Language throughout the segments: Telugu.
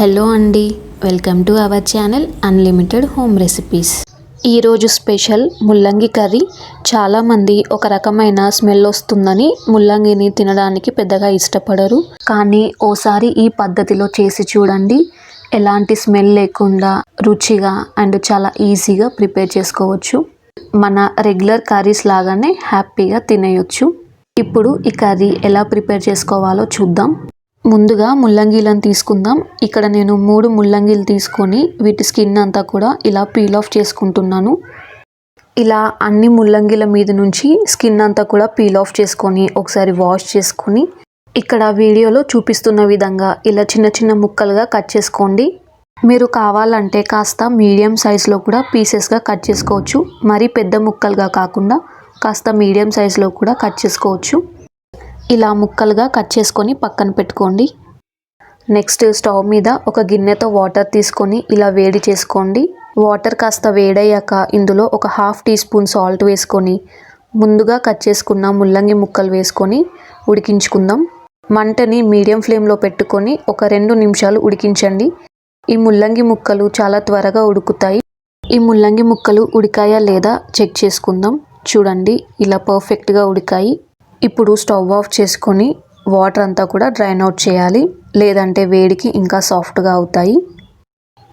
హలో అండి welcome to our channel unlimited home recipes. ఈరోజు స్పెషల్ ముల్లంగి కర్రీ. చాలామంది ఒక రకమైన స్మెల్ వస్తుందని ముల్లంగిని తినడానికి పెద్దగా ఇష్టపడరు. కానీ ఓసారి ఈ పద్ధతిలో చేసి చూడండి. ఎలాంటి స్మెల్ లేకుండా రుచిగా అండ్ చాలా ఈజీగా ప్రిపేర్ చేసుకోవచ్చు. మన రెగ్యులర్ కర్రీస్ లాగానే హ్యాపీగా తినేయొచ్చు. ఇప్పుడు ఈ కర్రీ ఎలా ప్రిపేర్ చేసుకోవాలో చూద్దాం. ముందుగా ముల్లంగిలను తీసుకుందాం. ఇక్కడ నేను మూడు ముల్లంగిలు తీసుకొని వీటి స్కిన్ అంతా కూడా ఇలా పీల్ ఆఫ్ చేసుకుంటున్నాను. ఇలా అన్ని ముల్లంగిల మీద నుంచి స్కిన్ అంతా కూడా పీల్ ఆఫ్ చేసుకొని ఒకసారి వాష్ చేసుకొని ఇక్కడ వీడియోలో చూపిస్తున్న విధంగా ఇలా చిన్న చిన్న ముక్కలుగా కట్ చేసుకోండి. మీరు కావాలంటే కాస్త మీడియం సైజులో కూడా పీసెస్గా కట్ చేసుకోవచ్చు. మరీ పెద్ద ముక్కలుగా కాకుండా కాస్త మీడియం సైజులో కూడా కట్ చేసుకోవచ్చు. ఇలా ముక్కలుగా కట్ చేసుకొని పక్కన పెట్టుకోండి. నెక్స్ట్ స్టవ్ మీద ఒక గిన్నెతో వాటర్ తీసుకొని ఇలా వేడి చేసుకోండి. వాటర్ కాస్త వేడయ్యాక ఇందులో ఒక హాఫ్ టీ స్పూన్ సాల్ట్ వేసుకొని ముందుగా కట్ చేసుకున్న ముల్లంగి ముక్కలు వేసుకొని ఉడికించుకుందాం. మంటని మీడియం ఫ్లేమ్లో పెట్టుకొని ఒక రెండు నిమిషాలు ఉడికించండి. ఈ ముల్లంగి ముక్కలు చాలా త్వరగా ఉడుకుతాయి. ఈ ముల్లంగి ముక్కలు ఉడికాయా లేదా చెక్ చేసుకుందాం. చూడండి ఇలా పర్ఫెక్ట్గా ఉడికాయి. ఇప్పుడు స్టవ్ ఆఫ్ చేసుకొని వాటర్ అంతా కూడా డ్రైన్ అవుట్ చేయాలి. లేదంటే వేడికి ఇంకా సాఫ్ట్గా అవుతాయి.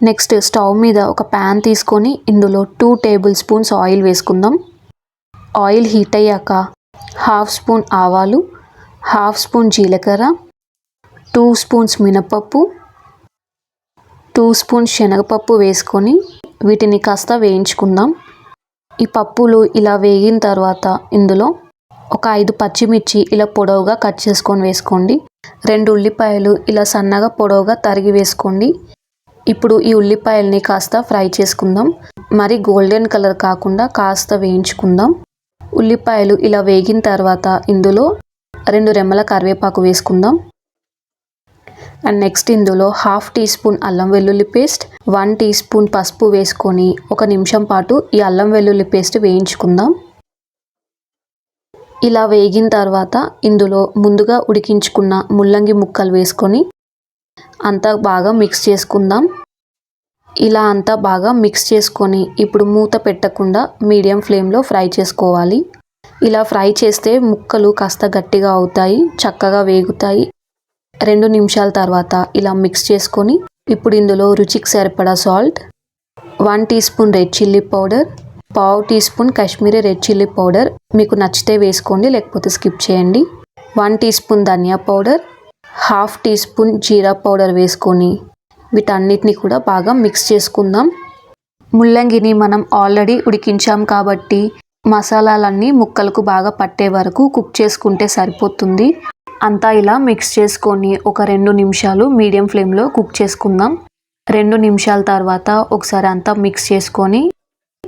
నెక్స్ట్ స్టవ్ మీద ఒక ప్యాన్ తీసుకొని ఇందులో టూ టేబుల్ స్పూన్స్ ఆయిల్ వేసుకుందాం. ఆయిల్ హీట్ అయ్యాక హాఫ్ స్పూన్ ఆవాలు హాఫ్ స్పూన్ జీలకర్ర టూ స్పూన్స్ మినపప్పు టూ స్పూన్స్ శనగపప్పు వేసుకొని వీటిని కాస్త వేయించుకుందాం. ఈ పప్పులు ఇలా వేగిన తర్వాత ఇందులో ఒక ఐదు పచ్చిమిర్చి ఇలా పొడవుగా కట్ చేసుకొని వేసుకోండి. రెండు ఉల్లిపాయలు ఇలా సన్నగా పొడవుగా తరిగి వేసుకోండి. ఇప్పుడు ఈ ఉల్లిపాయల్ని కాస్త ఫ్రై చేసుకుందాం. మరి గోల్డెన్ కలర్ కాకుండా కాస్త వేయించుకుందాం. ఉల్లిపాయలు ఇలా వేగిన తర్వాత ఇందులో రెండు రెమ్మల కరివేపాకు వేసుకుందాం. అండ్ నెక్స్ట్ ఇందులో హాఫ్ టీ స్పూన్ అల్లం వెల్లుల్లి పేస్ట్ వన్ టీ స్పూన్ పసుపు వేసుకొని ఒక నిమిషం పాటు ఈ అల్లం వెల్లుల్లి పేస్ట్ వేయించుకుందాం. ఇలా వేగిన తర్వాత ఇందులో ముందుగా ఉడికించుకున్న ముల్లంగి ముక్కలు వేసుకొని అంతా బాగా మిక్స్ చేసుకుందాం. ఇలా అంతా బాగా మిక్స్ చేసుకొని ఇప్పుడు మూత పెట్టకుండా మీడియం ఫ్లేమ్లో ఫ్రై చేసుకోవాలి. ఇలా ఫ్రై చేస్తే ముక్కలు కాస్త గట్టిగా అవుతాయి చక్కగా వేగుతాయి. రెండు నిమిషాల తర్వాత ఇలా మిక్స్ చేసుకొని ఇప్పుడు ఇందులో రుచికి సరిపడా salt one teaspoon red chilli powder పావు teaspoon Kashmiri red chilli powder మీకు నచ్చితే వేసుకోండి లేకపోతే స్కిప్ చేయండి. వన్ టీ స్పూన్ ధనియా పౌడర్ హాఫ్ టీ స్పూన్ జీరా పౌడర్ వేసుకొని వీటన్నిటిని కూడా బాగా మిక్స్ చేసుకుందాం. ముల్లంగిని మనం ఆల్రెడీ ఉడికించాం కాబట్టి మసాలాలన్నీ ముక్కలకు బాగా పట్టే వరకు కుక్ చేసుకుంటే సరిపోతుంది. అంతా ఇలా మిక్స్ చేసుకొని ఒక రెండు నిమిషాలు మీడియం ఫ్లేమ్లో కుక్ చేసుకుందాం. రెండు నిమిషాల తర్వాత ఒకసారి అంతా మిక్స్ చేసుకొని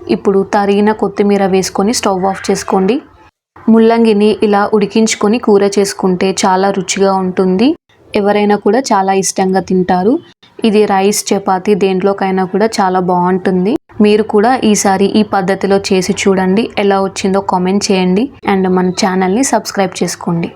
ఇప్పుడు తరిగిన కొత్తిమీర వేసుకొని స్టవ్ ఆఫ్ చేసుకోండి. ముల్లంగిని ఇలా ఉడికించుకొని కూర చేసుకుంటే చాలా రుచిగా ఉంటుంది. ఎవరైనా కూడా చాలా ఇష్టంగా తింటారు. ఇది రైస్ చపాతి దేంట్లోకైనా కూడా చాలా బాగుంటుంది. మీరు కూడా ఈసారి ఈ పద్ధతిలో చేసి చూడండి. ఎలా వచ్చిందో కామెంట్ చేయండి. అండ్ మన ఛానల్ని సబ్స్క్రైబ్ చేసుకోండి.